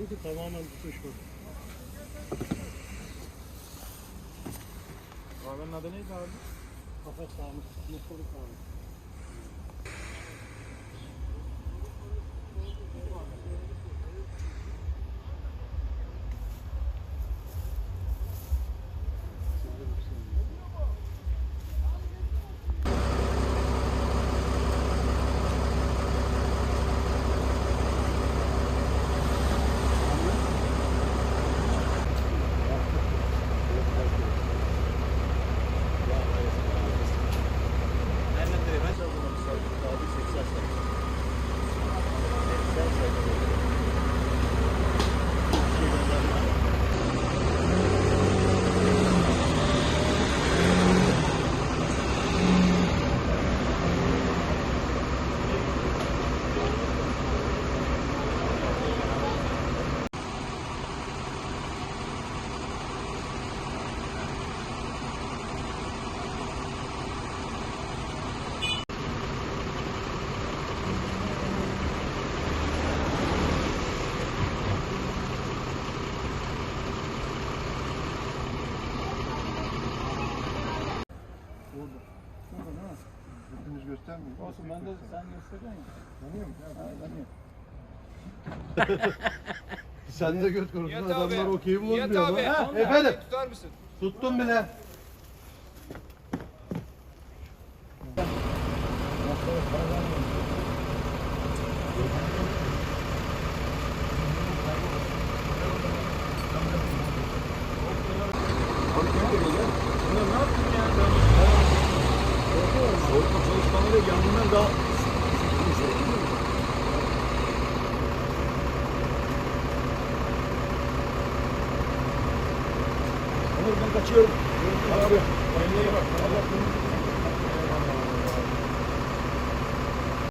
Burası tamamen tutuşmadı. Kahvenin adı neydi abi? Kafa sağlık, mutluluk sağlık. Orada. Şurada değil mi? Hepimiz göstermiyor. Olsun ben de sen gösteriyorsun ya. Tanıyor musun? Ha, tanıyorum. Sen de göt konusunda Nihat abi. adamlar okey Nihat bozmuyor abi. Ha, efendim. Tutar mısın? Tuttum bile. Daha Onur ben kaçıyorum. Abi. İyi bak. Allah